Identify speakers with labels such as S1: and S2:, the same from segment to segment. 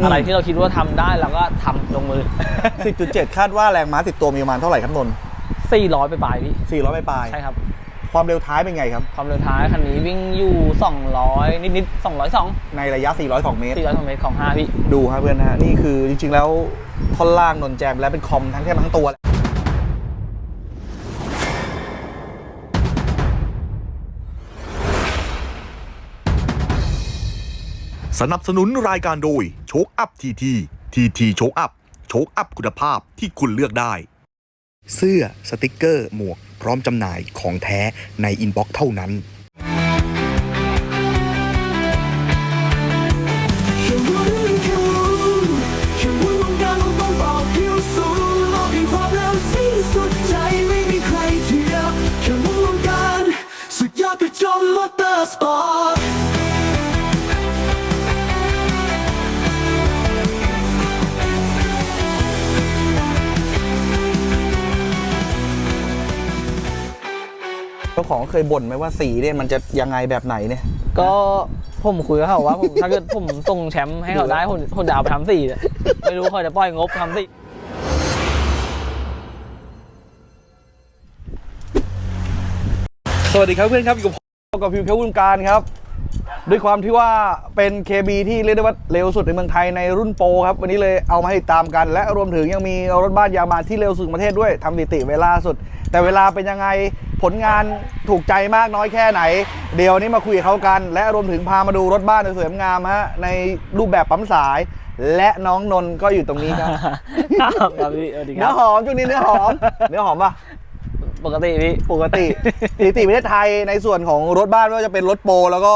S1: อืม
S2: อะไรที่เราคิดว่าทำได้เราก็ทำลงมือ
S1: 10.7 คาดว่าแรงม้าติดตัวมีประมาณเท่าไหร่ครับนนท์
S2: 400 ไปปลายๆพี่
S1: 400ปลาย
S2: ใช่ครับ
S1: ๆความเร็วท้ายเป็นไงครับ
S2: ความเร็วท้ายคันนี้วิ่งอยู่ 200 นิดๆ202
S1: ในระยะ 402 เมตร
S2: 400เมตรของ5พี่
S1: ดูครับเพื่อนนะฮะนี่คือจริงๆแล้วท่อนล่างนนแจมและเป็นคอมทั้งแทบทั้งตัว
S3: สนับสนุนรายการโดยโชคอัพทีทีทีทีโชคอัพโชคอัพคุณภาพที่คุณเลือกได้ เสื้อสติกเกอร์หมวก พร้อมจำหน่ายของแท้ในอินบ็อกซ์เท่านั้น
S4: แค่รู้แค่รู้แค่รู้วงการเราต้องบอกผิวสูงโลกแห่งความเร็วสิ้นสุดใจไม่มีใครเทียบแค่รู้วงการสุดยอดกระจอมมอเตอร์สปอร์
S1: ของเคยบ่นไหมว่าสีเนี่ยมันจะยังไงแบบไหนเนี่ย
S2: ก็ผมคุยกับเขาว่าผมถ้าเกิดผมส่งแชมป์ให้เขาได้ผมผมจะเอาไปทำสี่เนี่ยไม่รู้เขาจะปล่อยงบทำสี่
S1: สวัสดีครับเพื่อนครับอยู่กับผมกับพิวเควุนการครับ ด้วยความที่ว่าเป็น KB ที่เรียกได้ว่าเร็วสุดในเมืองไทยในรุ่นโปรครับ วันนี้เลยเอามาให้ติดตามกัน และรวมถึงยังมีรถบ้านยามาที่เร็วสุดในประเทศด้วยทำสถิติเวลาสุด แต่เวลาเป็นยังไงผลงานถูกใจมากน้อยแค่ไหน เดี๋ยววันนี้มาคุยกับเขากัน และรวมถึงพามาดูรถบ้านสวยๆงามๆฮะในรูปแบบปั๊มสาย และน้องนนท์ก็อยู่ตรงนี้ครับ
S2: ครับครับพี่สวัสดีค
S1: เนื้
S2: รั
S1: อบหอมช่วงนี้เนื้อหอม เนื้อหอมปะ
S2: ปกติพี่
S1: ปกติ สถิติประเทศไทยในส่วนของรถบ้านไม่ว่าจะเป็นรถโปรแล้วก็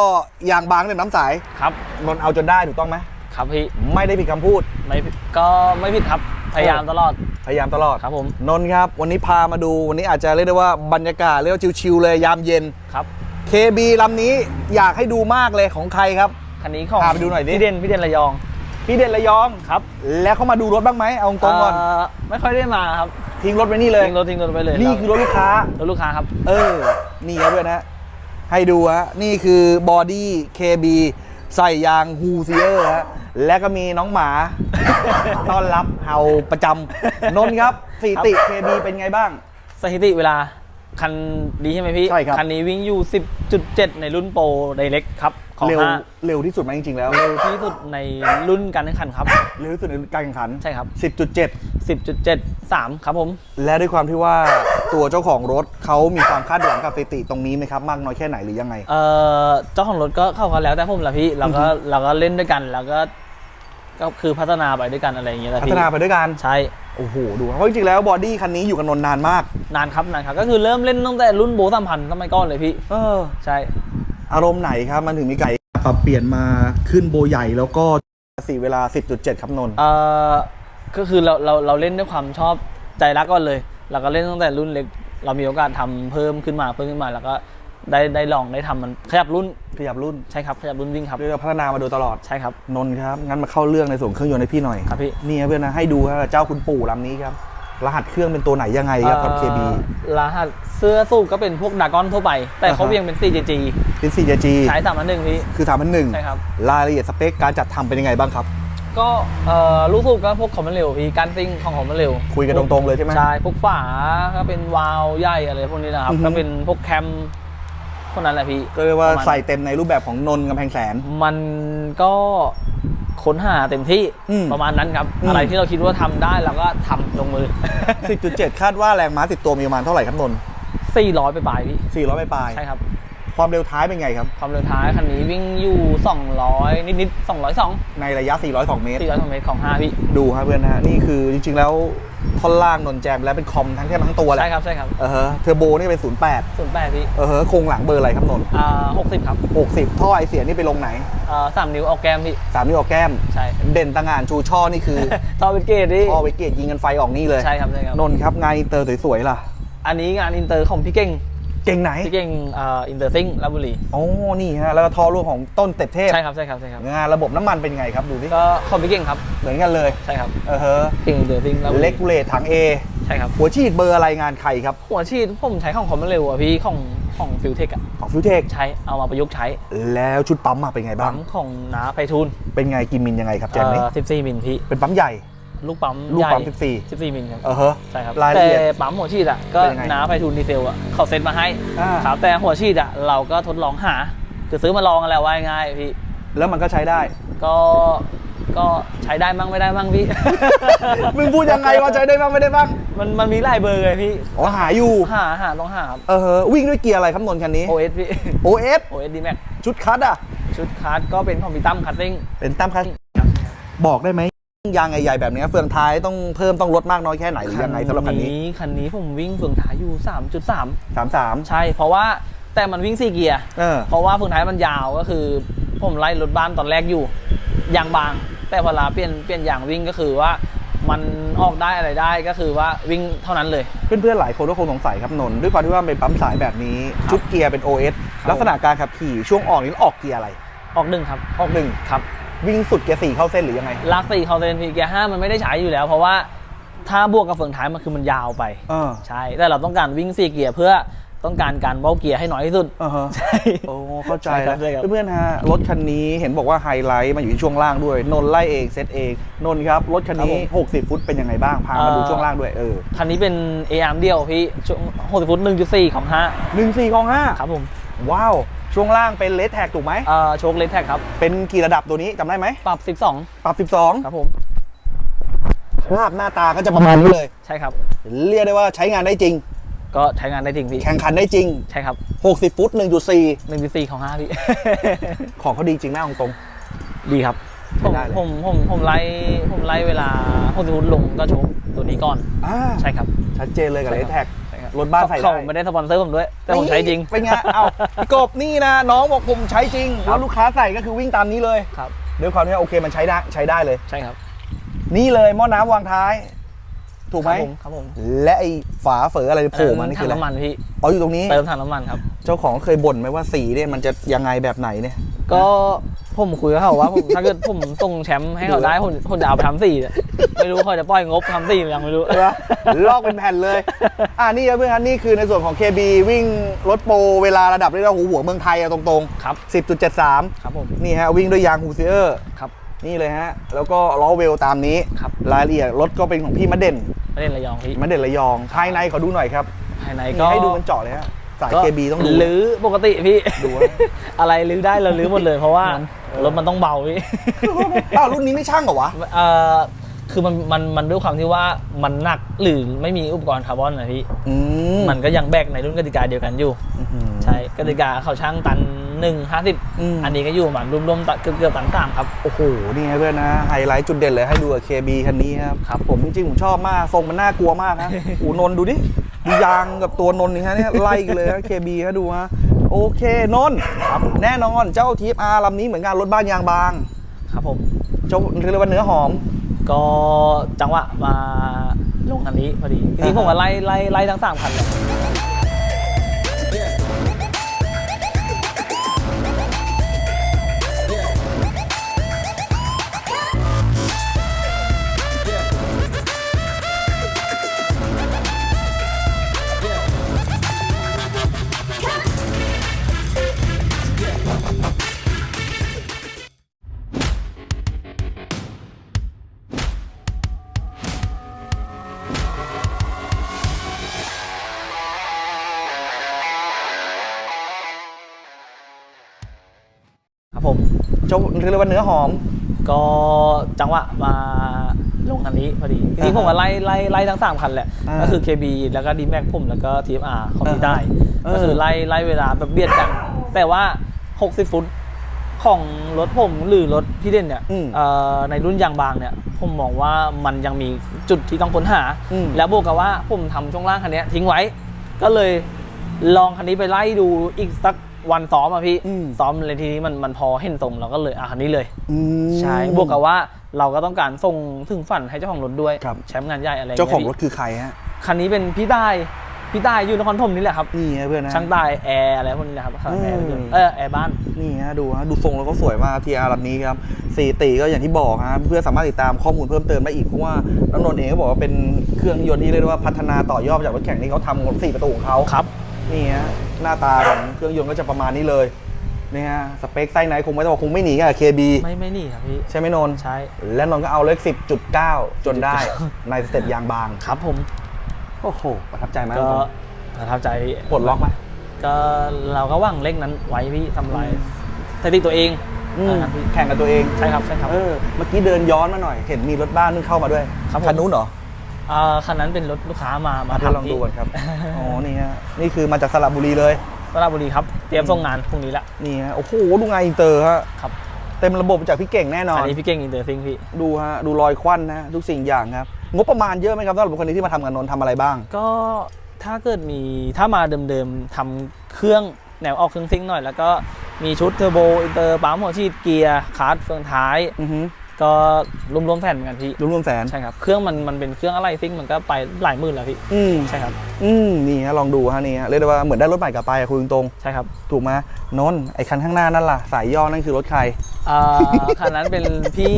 S1: ยางบางเนี่ยน้ำใส
S2: ครับ
S1: นนท์เอาจนได้ถูกต้องไหม
S2: ครับพี่
S1: ไม่ได้ผิดคำพูด
S2: ไม่ผิดก็ไม่ผิดครับ พยายามตลอด
S1: พยายามตลอด
S2: ครับผม
S1: นนท์ครับ วันนี้พามาดู วันนี้อาจจะเรียกได้ว่าบรรยากาศเรียกว่าชิวๆเลยยามเย็น
S2: ครับ
S1: KB ลำนี้อยากให้ดูมากเลยของใครครับ
S2: คันนี้ของ
S1: พาไปดูหน่อยดิ
S2: พี่เด่นพี่เด่นระยอง
S1: พี่เด่นระยอง
S2: ครับ
S1: แล้วเขามาดูรถบ้างไหมเอาตรงๆก่อน
S2: เไม่ค่อยได้มาครับ
S1: ทิ้งรถไว้นี่เลย
S2: ทิ้งรถทิ้งรถไปเลย
S1: นี่คือรถลูกค้า
S2: รถลูกค้าครับ
S1: เออ นี่ครับเพื่อนนะให้ดูฮะ นี่คือบอดี้ KB ใส่ยางฮูเซียร์ฮะ และก็มีน้องหมา ต้อนรับเห่าประจำนนท์ครับสถิติ KB เป็นไงบ้าง
S2: สถิติเวลาคันดีใช่ไหมพี่
S1: ใช่ครับ
S2: คันนี้วิ่งอยู่ 10.7 ในรุ่นโปรไดเล็กครับของ
S1: เร็ว
S2: ห้า
S1: เร็วที่สุดไหมจริงๆแล้ว
S2: เร็วที่สุดในรุ่นการแข่งขันครับ
S1: เร็วที่สุดในการแข่งขัน
S2: ใช่ครับ
S1: 10.7
S2: 10.73 ครับผม
S1: และด้วยความที่ว่าตัวเจ้าของรถเขามีความคาดหวังกับสถิติตรงนี้ไหมครับ มากน้อยแค่ไหนหรือยังไง
S2: เอ่อเจ้าของรถก็เข้ากันแล้วแต่ผมละพี่เราก็เราก็เล่นด้วยกัน แล้วก็ ก็คือพัฒนาไปด้วยกันอะไรอย่างเงี้ยแหละ
S1: พั
S2: พี่
S1: ฒนาไปด้วยกัน
S2: ใช่
S1: โอ้โหดูครับเพราะจริงๆแล้วบอดี้คันนี้อยู่กับนนท์นานมาก
S2: นานครับนานครับ ก็คือเริ่มเล่นตั้งแต่รุ่นโบสามพันสมัยก่อนเลยพี่
S1: เออ
S2: ใช่
S1: อารมณ์ไหนครับ มันถึงมีไก่ปรับเปลี่ยนมาขึ้นโบใหญ่แล้วก็สี่เวลา 10.7 ครับนนท์
S2: เอ่อก็คือเราเราเราเล่นด้วยความชอบใจรักก่อนเลย เราก็เล่นตั้งแต่รุ่นเล็ก เรามีโอกาสทำเพิ่มขึ้นมาเพิ่มขึ้นมา แล้วก็ ได้ได้ลองได้ทำมันขยับรุ่น
S1: ขยับรุ่น
S2: ใช่ครับขยับรุ่นวิ่งครับ
S1: เรียกว่าพัฒนามาโดยตลอด
S2: ใช่ครับ
S1: นนท์ครับ งั้นมาเข้าเรื่องในส่วนเครื่องยนต์ให้พี่หน่อย
S2: ครับพี่
S1: นี่ครับเพื่อนนะให้ดูครับเจ้าคุณปู่ลำนี้ครับ รหัสเครื่องเป็นตัวไหนยังไงครับกับ KB
S2: รหัสเสื้อสูบก็เป็นพวกดากอนทั่วไป แต่เขา
S1: อ่าฮะ
S2: เวียงเป็น 4GG
S1: เป็น 4JG
S2: ใช้สามอันหนึ่งพี่
S1: คือ3,001
S2: ใช่ครับ
S1: รายละเอียดสเปคการจัดทำเป็นยังไงบ้างครับ
S2: ก็เอ่อลูกสูบก็พวกคอมมันเร็วพี่การซิ่งของคอมมันเร็ว
S1: คุยกันตรงๆเลยใช่ไหม
S2: ใช่พวกฝาก็เป็นวาล์วใหญ่อะไรพวกนี้นะครับ
S1: อือฮึ
S2: ก็เป็นพวกแคม พวกนั้นแหละพี่
S1: ก็เรียกว่า
S2: ประมณ
S1: ใส่เต็มในรูปแบบของนนท์กำแพงแสน
S2: มันก็ค้นหาเต็มที่
S1: อืม
S2: ประมาณนั้นครับ
S1: อืม
S2: อะไรที่เราคิดว่าทำได้เราก็ทำลงมือ
S1: 10.7 คาดว่าแรงม้าติดตัวมีประมาณเท่าไหร่ครับนนท์
S2: 400ไปปลายๆพี่
S1: 400ปลายๆ
S2: ใช่ครับ
S1: ความเร็วท้ายเป็นไงครับ
S2: ความเร็วท้ายคันนี้วิ่งอยู่ 200 นิดๆ202
S1: ในระยะ 402 เมตร
S2: 400เมตรของ5พี่
S1: ดูครับเพื่อนนะฮะนี่คือจริงๆแล้ว ท่อนล่างนนแจมและเป็นคอมทั้งแทบทั้งตัวแหละ
S2: ใช่ครับใช่ครับ
S1: เออฮะเทอร์โบนี่เป็น 08
S2: 08พี่
S1: เออฮะโครงหลังเบอร์อะไรครับนนท์
S2: อ่า60ครับ
S1: 60 ท่อไอเสียนี่ไปลงไหน
S2: อ่าสามนิ้วออกแก้มพี่
S1: 3 นิ้วออกแก้ม
S2: ใช่
S1: เด่นต่างงานชูช่อนี่คือ
S2: ท่อเป็นเกตพี่
S1: ท่อไวเกตยิงกันไฟออกนี่เลย
S2: ใช่ครับใช่ครับ
S1: นนท์ครับงานอินเตอร์สวยๆล่ะ
S2: อันนี้งานอินเตอร์ของพี่เก่ง
S1: เก่งไหน
S2: พี่เก่งอ่าอินเตอร์ซิงลาบุรี
S1: โอ้นี่ฮะแล้วก็ท่อร่วมของต้นเต็บเทพ
S2: ใช่ครับใช่ครับใช่ครับ
S1: งานระบบน้ำมันเป็นไงครับดูสิ
S2: ก็ของพี่เก่งครับ
S1: เหมือนกันเลย
S2: ใช่ครับ
S1: เออฮะ
S2: เก่งอินเตอร์ซิงลาบุรี
S1: เลกูเลตถัง A
S2: ใช่ครับ
S1: หัวฉีดเบอร์อะไรงานใครครับ
S2: หัวฉีดผมใช้ของคอมมันเร็วอะพี่ของของฟิวเทคอะ
S1: ของฟิวเทค
S2: ใช้เอามาประยุกต์ใช้
S1: แล้วชุดปั๊มมาเป็นไงบ้า
S2: ปั๊
S1: ง
S2: มของน้าไพฑูรย์
S1: เป็นไงกินมินยังไงครับแจนนี้
S2: สิบสี่มิลพี่
S1: เป็นปั๊มใหญ่
S2: ลูกปั๊ม
S1: ลูกปั๊ม
S2: ใหญ่
S1: 14
S2: สิบสี่มิลครับ
S1: เออฮะ
S2: ใช่ครับ
S1: รายละ
S2: แต่
S1: เอียด
S2: ปั๊มหัวฉีดอะก็
S1: เป็นยังไง
S2: น้าไพฑูรย์ดีเซลอะเขาเซ็ตมาให้
S1: อ่า
S2: ครับแต่หัวฉีดอะเราก็ทดลองหา คือซื้อมาลองกันแล้วว่าง่ายๆพี่
S1: แล้วมันก็ใช้ได้
S2: ก็ก็ใช้ได้บ้างไม่ได้บ้างพี่
S1: มึงพูดยังไงว่าใช้ได้บ้างไม่ได้บ้าง
S2: มันมันมีหลายเบอร์ไงพี่
S1: อ๋อหาอยู่
S2: หาหาต้องหาครับ
S1: เออฮะวิ่งด้วยเกียร์อะไรครับนนท์คันนี้
S2: OS พี่
S1: OS
S2: OS D Max
S1: ชุดคัทอะ
S2: ชุดคาร์ดก็เป็นของพี่ตั้มคัตติ้ง
S1: เป็นตั้มคัทบอกได้ไหม ยางใหญ่ๆแบบเนี้ยเฟืองท้ายต้องเพิ่มต้องลดมากน้อยแค่ไหนหรือยังไงสำหรับคันนี้
S2: คันนี้ผมวิ่งเฟืองท้ายอยู่ 3.3
S1: สามสาม
S2: ใช่ เพราะว่าแต่มันวิ่งสี่เกียร์
S1: เออ
S2: เพราะว่าเฟืองท้ายมันยาวก็คือ ผมไล่รถบ้านตอนแรกอยู่ยางบาง แต่เวลาเปลี่ยนเปลี่ยนยางวิ่งก็คือว่ามันออกได้อะไรได้ก็คือว่าวิ่งเท่านั้นเลย
S1: เพื่อนๆหลายคนก็คงสงสัยครับนนท์ด้วยความที่ว่ามันเป็นปั๊มสายแบบนี้
S2: ครับ
S1: ชุดเกียร์เป็น OS
S2: ครับ
S1: ลักษณะการขับขี่ช่วงออกนี้ออกเกียร์อะไร
S2: ออกหนึ่งครับ
S1: ออกหนึ่ง
S2: ครับ
S1: วิ่งสุดเกียร์สี่เข้าเส้นหรือยังไง
S2: ลากสี่เขาเซนพีเกียร์ห้ามันไม่ได้ใช้อยู่แล้ว เพราะว่าถ้าบวกกับเฟืองท้ายมันคือมันยาวไป
S1: เออ
S2: ใช่ แต่เราต้องการวิ่งสี่เกียร์เพื่อต้องการการเบ้าเกียร์ให้น้อยที่สุด
S1: อ่าฮะ
S2: ใช่
S1: โอ้เข้าใจ
S2: ใช่ครั
S1: แล้
S2: บ
S1: ว
S2: ใช่ครับ
S1: เพื่อนๆฮะรถคันนี้เห็นบอกว่าไฮไลท์มาอยู่ที่ช่วงล่างด้วย นนท์ไล่เองเซตเองนนท์ครับรถคันนี้ 60 ฟุตเป็นยังไงบ้างพามาดูช่วงล่างด้วยเออ
S2: คันนี้เป็น ARM เดียวพี่ช่วง60ฟุต1.4ของ
S1: หนึ่งสี่ของห้า
S2: 5ครับผม
S1: ว้าว ช่วงล่างเป็นเลสแท็กถูกไหม
S2: เอ่อโชคเลนแท็กครับ
S1: เป็นกี่ระดับตัวนี้จำได้ไหม
S2: ปรับ 12
S1: ปรับ
S2: ครับผม
S1: 12ภาพหน้าตาก็จะประมาณนี้เลย
S2: ใช่ครับ
S1: เรียกได้ว่าใช้งานได้จริง
S2: ก็ใช้งานได้จริงพี่
S1: แข่งขันได้จริง
S2: ใช่ครับ
S1: 60 ฟุต 1.4
S2: 1.4ของ5พี่
S1: ของเขาดีจริงแม่ตรง
S2: ดีครับ ผม
S1: ได้เลย
S2: ผมผมผมไล่ผมไล่เวลา60ฟุตลงก็โชคตัวนี้ก่อน
S1: ๆอ่า
S2: ใช่ครับ
S1: ชัดเจนเลยกับเลสแท็ก
S2: ใช่ค รับ
S1: รถบ้านใส่ได้
S2: เขาไม่ได้สปอนเซอร์ผมด้วย แต่ผมใช้จริง
S1: เป็นไงเอาพี่กบนี่นะน้องบอกผมใช้จริง
S2: ครับ
S1: แล้วลูกค้าใส่ก็คือวิ่งตามนี้เลย
S2: ครับ
S1: ด้วยความที่ว่าโอเคมันใช้ได้ใช้ได้เลย
S2: ใช่ครับ
S1: นี่เลยหม้อน้ำวางท้าย ถูกไหม
S2: ครับผมครับผม
S1: และไอ้ฝาเฝออะไรโผล่มานี่
S2: ถั
S1: คืองอะไร
S2: น้ำมันพี่
S1: อ๋ออยู่ตรงนี้
S2: เติมถังน้ำมันครับ
S1: เจ้าของเคยบ่นไหมว่าสีเนี่ยมันจะยังไงแบบไหนเนี่ย
S2: ก็ ผมคุยกับเขาว่าผมถ้าเกิดผมส่งแชมป์ให้เขาได้ผมผมจะเอาไปทำสี่เนี่ยไม่รู้เขาจะปล่อยงบทำสี่หรือยังไม่รู้
S1: ใช่ปะลอกเป็นแผ่นเลย อ่านี่ครับเพื่อนครับนี่คือในส่วนของ KB วิ่งรถโปรเวลาระดับเรียกว่าหัวหัวเมืองไทยอะตรง
S2: ครับ
S1: ๆ 10.73
S2: ครับผม
S1: นี่ฮะวิ่งด้วยยางฮูเซียร์
S2: ครับ
S1: นี่เลยฮะ แล้วก็ล้อเวลตามนี้
S2: ครับ
S1: รายละเอียดรถก็เป็นของพี่มะเด่น
S2: ไม่เล่นระยองพี่
S1: มะเด่นระยอง ภายในขอดูหน่อยครับ
S2: ภายใน
S1: นี่
S2: ก็
S1: ให้ดูมันเจาะเลยฮะ สาย
S2: ก็
S1: KB ต้องดู
S2: ลื้อปกติพี่
S1: ดูอะ
S2: อะไรลื้อได้เราลื้อหมดเลยเพราะว่ารถมันต้องเบาพี่
S1: อ้าวรุ่นนี้ไม่ช่างเหรอวะ
S2: เอ่อคือมันมันมันด้วยความที่ว่ามันหนักหรือไม่มีอุปกรณ์คาร์บอนนะพี่
S1: อืม
S2: มันก็ยังแบกในรุ่นกติกาเดียวกันอยู่
S1: อื้อหือ
S2: ใช่กติกาเขาช่างตันหนึ่งห้าสิบ
S1: อืม
S2: อันนี้ก็อยู่ประมาณรวมๆตันเกือบเกือบตันสามครับ
S1: โอ้โห นี่ไงเพื่อนนะ ไฮไลท์จุดเด่นเลยให้ดูกับ KB คันนี้ครับ
S2: ครับ
S1: ผมจริงๆ ผมชอบมาก ทรงมันน่ากลัวมากนะโอ้โหนนท์ดูดิ ดูยางกับตัวนนท์นี่ฮะเนี่ยไล่กันเลยฮะ KB ฮะดูฮะโอเคนนท์ครับแน่นอนเจ้าทีฟอาร์ลำนี้เหมือนกันรถบ้านยางบาง
S2: ครับผม
S1: เจ้าเรียกว่าเนื้อหอม
S2: ก็จังหวะมาลงอันนี้พอดีทีนี้ผมก็ไล่ไล่ไล่ทั้งสามคันเลย
S1: เจ้าเรียกว่าเนื้อหอม
S2: ก็จังหวะมาลงอันนี้พอดีทีนี้ผมก็ไล่ไล่ไล่ทั้งสามคันแหละ
S1: อ่า
S2: ก็คือ KB แล้วก็ d m a x ผมแล้วก็ TFR ของพี่ได้
S1: เออ
S2: ก็คือไล่ไล่เวลาแบบเบียดกัน แต่ว่า 60 ฟุตของรถผมหรือรถพี่เด่นเนี่ย
S1: อืม
S2: เอ่อในรุ่นยางบางเนี่ย ผมมองว่ามันยังมีจุดที่ต้องค้นหา
S1: อืม
S2: แล้วบวกกับว่าผมทำช่วงล่างคันเนี้ยทิ้งไว้ ก็เลยลองคันนี้ไปไล่ดูอีกสัก วันซ้อมอะพี่
S1: อืม
S2: ซ้อมเลยทีนี้มันมันพอเห็นตรงเราก็เลยอะคันนี้เลย
S1: อืม
S2: ใช่บวกกับว่าเราก็ต้องการส่งถึงฝันให้เจ้าของรถด้วย
S1: ครับ
S2: แชมป์งานใหญ่อะไรย่ย
S1: เจ้าของรถ
S2: พี่
S1: คือใครฮะ
S2: คันนี้เป็นพี่ได้พี่ตายอยู่นครปฐมนี่แหละครับ
S1: นี่ฮะเพื่อนนะ
S2: ช่างตายแอร์อะไรพวกนี้แหละครับแอร์
S1: อืม
S2: รถยนต์เออแอร์บ้าน
S1: นี่ฮะดูฮะดูทรงแล้วก็สวยมากทีอาร์ลำนี้ครับสี่ตีก็อย่างที่บอกฮะเพื่อนสามารถติดตามข้อมูลเพิ่มเติมได้อีกเพราะว่าน้องนนท์เองก็บอกว่าเป็นเครื่องยนต์ที่เรียกได้ว่าพัฒนาต่อยอดจากรถแข่งที่เขาทำของสี่ประตูของเขา
S2: ครับ
S1: นี่ฮะหน้าตาของเครื่องยนต์ก็จะประมาณนี้เลยนี่ฮะสเปคไส้ไหนคงไม่ต้องบอกคงไม่หนีกับ KB
S2: ไม่ไม่นี่ครับพี่
S1: ใช่ไหมนนท์
S2: ใช่
S1: และนนท์ก็เอาเลข10.9จนได้ในสเต็ปยางบาง
S2: ครับผม
S1: โอ้โหประทับใจไหม
S2: ก็
S1: น้อง
S2: ประทับใจพี่
S1: ปลดล็อกไหม
S2: ก็เราก็หว่างเลขนั้นไว้พี่ทำลายสถิติตัวเอง
S1: อืม
S2: นะครับพี่
S1: แข่งกับตัวเอง
S2: ใช่ครับใช่ครับ
S1: เออเมื่อกี้เดินย้อนมาหน่อย เห็นมีรถบ้านนึงเข้ามาด้วย
S2: ครับผม
S1: คันนู้นเหรอ
S2: อ่าคันนั้นเป็นรถลูกค้ามามา
S1: มาทดลอง
S2: ทำที่
S1: ดูก่อนครับ อ๋อ นี่ฮะ นี่คือมาจากสระบุรีเลย
S2: สระบุรีครับเตรียมส่งงานพรุ่งนี้ละ
S1: นี่ฮะ โอ้โหดูงานอินเตอร์ฮะ
S2: ครับ
S1: เต็มระบบจากพี่เก่งแน่นอ
S2: อั
S1: น
S2: น นี้พี่เก่งอินเตอร์ซิงพี่
S1: ดูฮะ ดูรอยควันนะ ทุกสิ่งอย่างครับ งบประมาณเยอะไหมครับสำหรับคนนี้ที่มาทำงานนนท์ทำอะไรบ้าง
S2: ก็ถ้าเกิดมีถ้ามาเดิมๆทำเครื่องแนวออกเครื่องซิงค์หน่อย แล้วก็มีชุดเทอร์โบอินเตอร์ปั๊มหัวฉีดเกียร์คาร์ดเฟืองท้าย
S1: อือฮึ
S2: ก็รวมๆแผ่นเหมือนกันพี่
S1: รวมๆแสน
S2: ใช่ครับ เครื่องมันมันเป็นเครื่องอะไรซิงค์มันก็ไปหลายหมื่นแล้วพี่
S1: อืม
S2: ใช่ครับ
S1: อืมนี่ฮะลองดูฮะนี่ฮะเรียกได้ว่าเหมือนได้รถใหม่กลับไปอะคุณตรง
S2: ใช่ครับ
S1: ๆถูกไหมนนท์ไอ้คันข้างหน้านั่นล่ะ สายย่อนั่นคือรถใคร
S2: อ่าคันนั้นเป็นพี่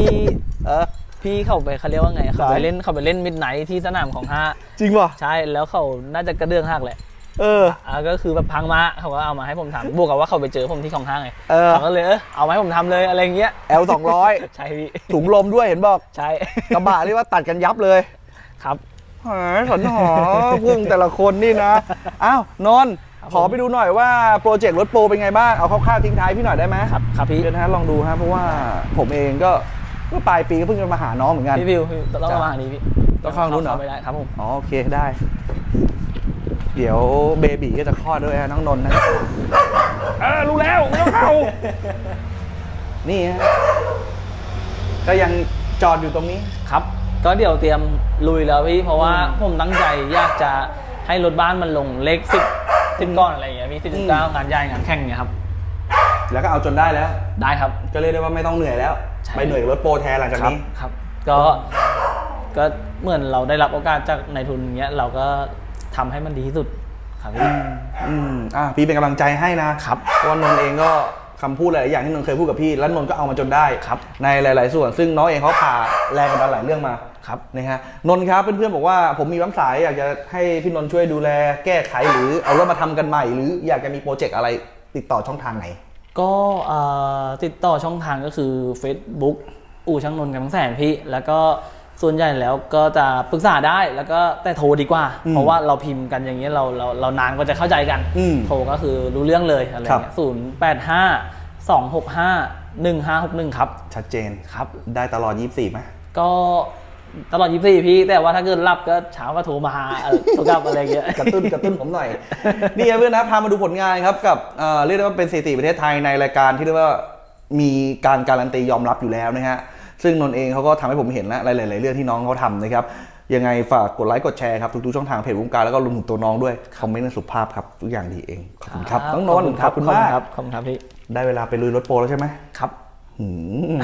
S1: เออ
S2: พี่เขาไปเขาเรียกว่าไงเขาไป
S1: สาย
S2: เล่นเขาไปเล่นมิดไนท์ที่สนามของห้า
S1: จริงป่ะ
S2: ใช่ แล้วเขาน่าจะกระเดื่องหักแหละ
S1: เออ
S2: อ่าก็คือแบบพังมาเขาก็เอามาให้ผมทำบวกกับว่าเขาไปเจอผมที่ของห้างไง
S1: เออ
S2: เขาก็เลยเออเอามาให้ผมทำเลยอะไรอย่างเงี้ย
S1: L สองร้อย
S2: ใช่พี่
S1: ถุงลมด้วยเห็นบอก
S2: ใช่
S1: กระบะเรียกว่าตัดกันยับเลย
S2: ครับ
S1: หาสันหอพุ่งแต่ละคนนี่นะอ้าวนนท์
S2: ครับ
S1: ขอไปดูหน่อยว่าโปรเจกต์รถโปรเป็นไงบ้างเอาคร่าวๆทิ้งท้ายพี่หน่อยได้ไหม
S2: ครับครับพี่
S1: เดี๋ยวนะฮะลองดูฮะเพราะว่าผมเองก็เมื่อปลายปีก็เพิ่งจะมาหาน้องเหมือนกัน
S2: พี่วิวพี่ต้อง
S1: จ้ะ
S2: มาหานี้พี่
S1: ต้องเข้านู้นเหรอ
S2: ไม่ได้ครับผม
S1: อ๋อโอเคได้ เดี๋ยวเบบีก็จะคลอดด้วยฮะน้องนนท์นะ เออรู้แล้วไม่ต้องเข้า นี่ฮะก็ยังจอดอยู่ตรงนี้
S2: ครับ ก็เดี๋ยวเตรียมลุยแล้วพี่ เพราะว่าผมตั้งใจอยากจะให้รถบ้านมันลงเลขสิบสิบก้อนอะไรอย่างเงี้ยพี่สิบ
S1: อืม
S2: เก้างานใหญ่งานแข่งเนี่ยครับ
S1: แล้วก็เอาจนได้แล้ว
S2: ได้ครับ
S1: ก็เรียกได้ว่าไม่ต้องเหนื่อยแล้ว
S2: ใช่
S1: ไปเหนื่อยกับรถโปรแทนหลังจาก
S2: ครับ
S1: นี้
S2: ครับ ก็ ก็เหมือนเราได้รับโอกาสจากนายทุนอย่างเงี้ยเราก็ ทำให้มันดีที่สุดครับพี่
S1: อืมอะพี่เป็นกำลังใจให้นะครับเพราะว่านนท์เองก็คำพูดหลายๆอย่างที่นนท์เคยพูดกับพี่ แล้วนนท์ก็เอามาจนได้
S2: ครับ
S1: ในหลาย ๆ ส่วน ซึ่งน้องเองเขาผ่าแรงกดดันหลายเรื่องมา
S2: ครับ
S1: นะฮะนนท์ครับเพื่อนๆบอกว่าผมมีบ้ำสายอยากจะให้พี่นนท์ช่วยดูแลแก้ไขหรือเอารถมาทำกันใหม่ หรืออยากจะมีโปรเจกต์อะไรติดต่อช่องทางไหน
S2: ก็เอ่อติดต่อช่องทางก็คือ Facebook อู่ช่างนนท์กันทั้งแสนพี่ แล้วก็ ส่วนใหญ่แล้วก็จะปรึกษาได้แล้วก็แต่โทรดีกว่า
S1: อืม
S2: เพราะว่าเราพิมพ์กันอย่างเงี้ยเราเราเรานานกว่าจะเข้าใจกัน
S1: อืม
S2: โทรก็คือรู้เรื่องเลยอะไร
S1: ครับ
S2: เงี้ยศูนย์แปดห้าสองหกห้าหนึ่งห้าหกหนึ่งครับ
S1: ชัดเจน
S2: ครับ
S1: ได้ตลอด24ไหม
S2: ก็ตลอด24พี่แต่ว่าถ้าเกิดรับก็เช้าก็โทรมาหาเอ่อโทรกลับอะไรเงี้ย
S1: กระตุ้นกระตุ้นผมหน่อย นี่ครับเพื่อนนะพามาดูผลงานครับกับเอ่อเรียกได้ว่าเป็นสถิติประเทศไทยในรายการที่เรียกว่ามีการการันตียอมรับอยู่แล้วนะฮะ ซึ่งนนเองเขาก็ทำให้ผมเห็นและหลาย ๆ เรื่องที่น้องเขาทำนะครับยังไงฝากกดไลค์กดแชร์ครับทุกๆช่องทางเพจวงการแล้วก็รวมถึงตัวน้องด้วยคอมเมนต์สุภาพครับทุกอย่างดีเองขอบคุณครับน้องนนท์ขอบคุณมาก
S2: ขอบคุณครับพี่
S1: ได้เวลาไปลุยรถโปรแล้วใช่ไหม
S2: ครับ
S1: หืม